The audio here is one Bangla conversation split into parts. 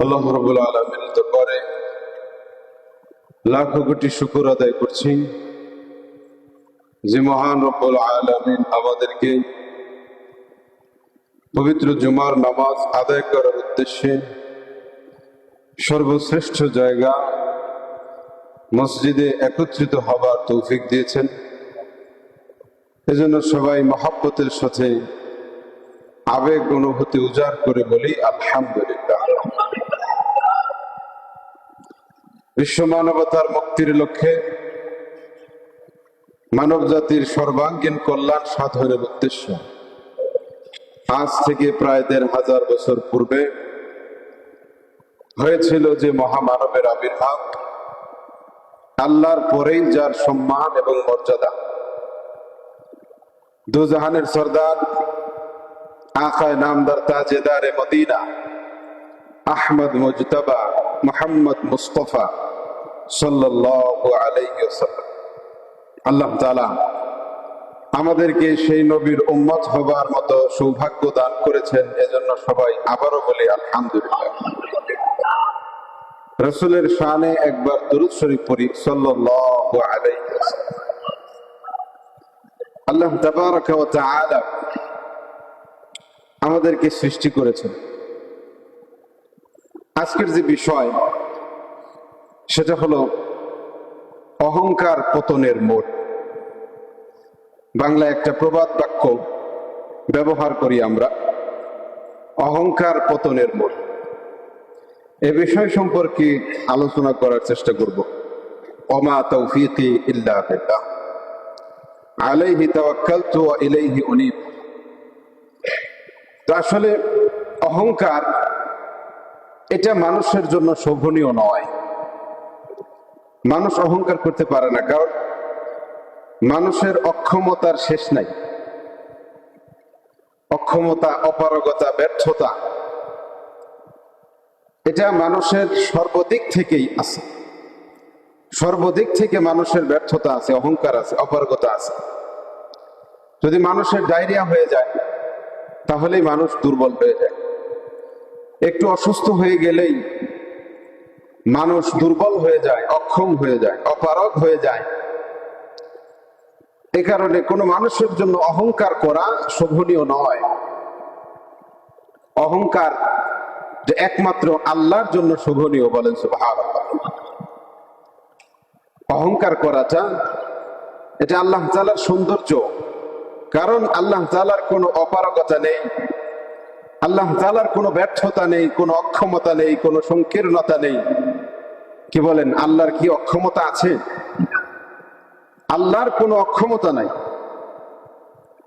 আল্লাহ রবুল আলমিন তো করে লাখো কোটি শুকুর আদায় করছি যে মহান রব্বুল আলমিন আমাদেরকে পবিত্র জুমার নামাজ আদায় করার উদ্দেশ্যে সর্বশ্রেষ্ঠ জায়গা মসজিদে একত্রিত হবার তৌফিক দিয়েছেন। এজন্য সবাই মহাব্বতের সাথে আবেগ, অনুভূতি উজাড় করে বলি, আলহামদুলিল্লাহ। বিশ্ব মানবতার মুক্তির লক্ষ্যে মানব জাতির সর্বাঙ্গীন কল্যাণ সাধনের উদ্দেশ্য। আজ থেকে প্রায় দেড় হাজার বছর পূর্বে হয়েছিল যে মহামানবের আবির্ভাব। আল্লাহর পরেই যার সম্মান এবং মর্যাদা। দুজাহানের সর্দার আকায় নামদার তাজেদারে মদিনা আহমদ মুজতবা মোহাম্মদ মুস্তফা ওয়াসাল্লাম। আল্লাহ তাআলা আমাদেরকে সেই নবীর উম্মত হবার মতো সৌভাগ্য দান করেছেন। এজন্য সবাই আবারও বলি আলহামদুলিল্লাহ। রসুলের একবার দুরুদ শরীফ পড়ি আল্লাহ আমাদেরকে সৃষ্টি করেছেন। আজকের যে বিষয়, সেটা হলো অহংকার পতনের মোড়। বাংলা একটা প্রবাদ বাক্য ব্যবহার করি আমরা, অহংকার পতনের মোড়। এ বিষয় সম্পর্কে আলোচনা করার চেষ্টা করব। অমা তৌফিকি ইল্লা বিল্লাহ। আলাইহি তাওয়াক্কালতু ওয়া ইলাইহি উনীব। আসলে অহংকার এটা মানুষের জন্য শোভনীয় নয়। মানুষ অহংকার করতে পারে না, কারণ মানুষের অক্ষমতার শেষ নাই। অক্ষমতা, অপারগতা, ব্যর্থতা, এটা মানুষের সর্বদিক থেকেই আছে। সর্বদিক থেকে মানুষের ব্যর্থতা আছে, অহংকার আছে, অপারগতা আছে। যদি মানুষের ডায়রিয়া হয়ে যায়, তাহলেই মানুষ দুর্বল হয়ে যায়। একটু অসুস্থ হয়ে গেলেই মানুষ দুর্বল হয়ে যায়, অক্ষম হয়ে যায়, অপারগ হয়ে যায়। এ কারণে কোনো মানুষের জন্য অহংকার করা শোভনীয় নয়। অহংকার যে একমাত্র আল্লাহর জন্য শোভনীয় বলেন অহংকার করাটা, এটা আল্লাহ তালার সৌন্দর্য। কারণ আল্লাহ তালার কোনো অপারগতা নেই। আল্লাহ তালার কোনো ব্যর্থতা নেই, কোনো অক্ষমতা নেই, কোনো সংকীর্ণতা নেই। কি বলেন, আল্লাহর কি অক্ষমতা আছে? আল্লাহর কোনো অক্ষমতা নাই।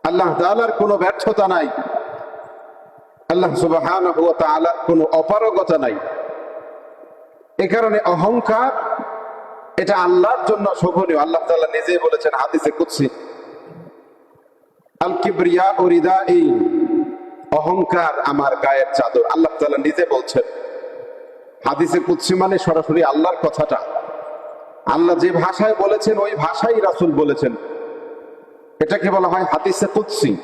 আল্লাহ তালার কোনো ব্যর্থতা নাই। আল্লাহ সুবাহান তালার কোনো অপারগতা নাই। এ কারণে অহংকার, এটা আল্লাহর জন্য শোভনীয়। আল্লাহ তাআলা নিজেই বলেছেন হাদিসে কুদসি আল কিবরিয়া ও রিদাই অহংকার আমার গায়ের চাদর। আল্লাহ তালা নিজে বলছেন, হাদিসে কুদসি মানে সরাসরি আল্লাহর কথাটা। আল্লাহ যে ভাষায় বলেছেন, ওই ভাষাই রাসুল বলেছেন। এটাকে বলা হয় হাদিসে কুদসি।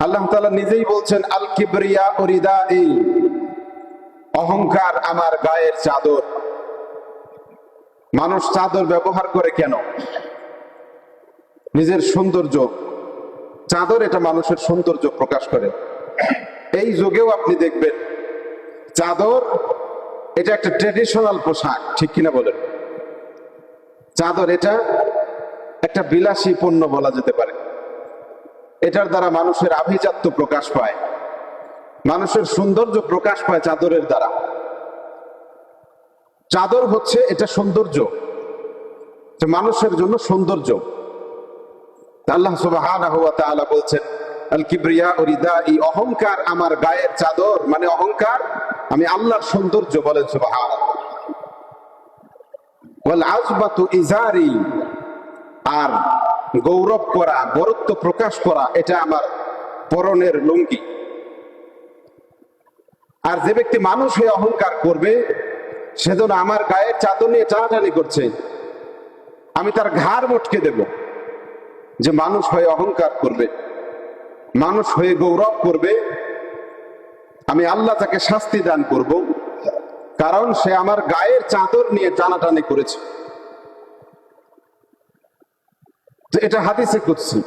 আল্লাহ তালা নিজেই বলছেন, আল কিবরিয়া ও এই অহংকার আমার গায়ের চাদর। মানুষ চাদর ব্যবহার করে কেন? নিজের সৌন্দর্য চাদর এটা মানুষের সৌন্দর্য প্রকাশ করে। এই যুগেও আপনি দেখবেন, চাদর এটা একটা ট্রেডিশনাল পোশাক, ঠিক কিনা বলেন? চাদর এটা একটা বিলাসী পণ্য বলা যেতে পারে। এটার দ্বারা মানুষের আভিজাত্য প্রকাশ পায়, মানুষের সৌন্দর্য প্রকাশ পায় চাদরের দ্বারা। চাদর হচ্ছে এটা সৌন্দর্য মানুষের জন্য সৌন্দর্য। আল্লাহ তাআলা বলছেন, আল ও রিদাই, অহংকার আমার গায়ের চাদর মানে অহংকার, আমি আল্লাহর সৌন্দর্য বলেন ওয়াল ইজারি, আর গৌরব করা গৌরত্ব প্রকাশ করা, এটা আমার পরনের লুঙ্গি। আর যে ব্যক্তি মানুষ হয়ে অহংকার করবে সেজন্য আমার গায়ের চাদর নিয়ে টানাটানি করছে, আমি তার ঘাড় মটকে দেব। যে মানুষ হয়ে অহংকার করবে, মানুষ হয়ে গৌরব করবে, আমি আল্লাহ তাকে শাস্তি দান করব, কারণ সে আমার গায়ের চাদর নিয়ে টানাটানি করেছে। এটা হাদিসে কুৎসি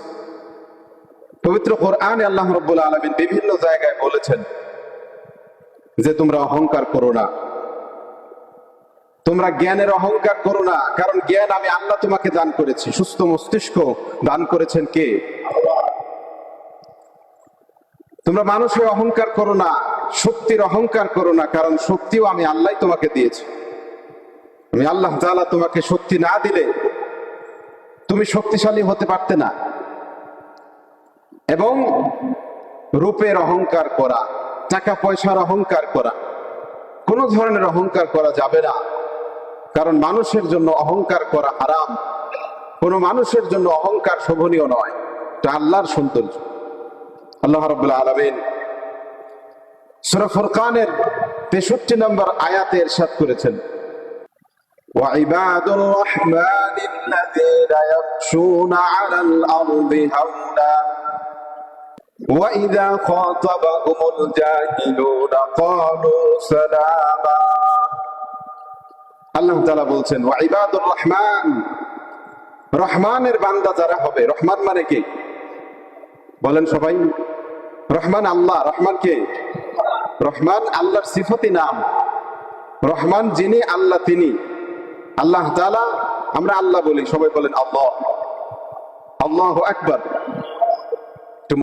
পবিত্র কোরআনে আল্লাহ রব্বুল আলমিন বিভিন্ন জায়গায় বলেছেন যে তোমরা অহংকার করো না। তোমরা জ্ঞানের অহংকার করো না, কারণ জ্ঞান আমি আল্লাহ তোমাকে দান করেছি। সুস্থ মস্তিষ্ক দান করেছেন কে? তোমরা মানুষের অহংকার করো না, শক্তির অহংকার করো না, কারণ শক্তিও আমি আল্লাহ তোমাকে দিয়েছি। আমি আল্লাহ তাআলা তোমাকে শক্তি না দিলে তুমি শক্তিশালী হতে পারতে না। এবং রূপের অহংকার করা, টাকা পয়সার অহংকার করা, কোনো ধরনের অহংকার করা যাবে না। কারণ মানুষের জন্য অহংকার করা হারাম কোনো মানুষের জন্য অহংকার শোভনীয় নয় এটা আল্লাহর সৌন্দর্য আল্লাহ রবুল্লা আলমিন সুরা ফুরকানের তেষট্টি নম্বর আয়াতে এরশাদ করেছেন وعباد الرحمن الذين يمشون على الأرض هونا وإذا خاطبهم الجاهلون قالوا سلاما আল্লাহ তাআলা বলছেন ওয়াইবাদুর রহমান। রহমানের বান্দা যারা হবে, রহমান মানে কে? বলেন সবাই। রহমান আল্লাহ, রহমান কে? রহমান আল্লাহর সিফতি নাম। রহমান যিনি, আল্লাহ তিনি। আল্লাহ আমরা আল্লাহ বলি, সবাই বলেন আল্লাহ। আল্লাহ আকবার।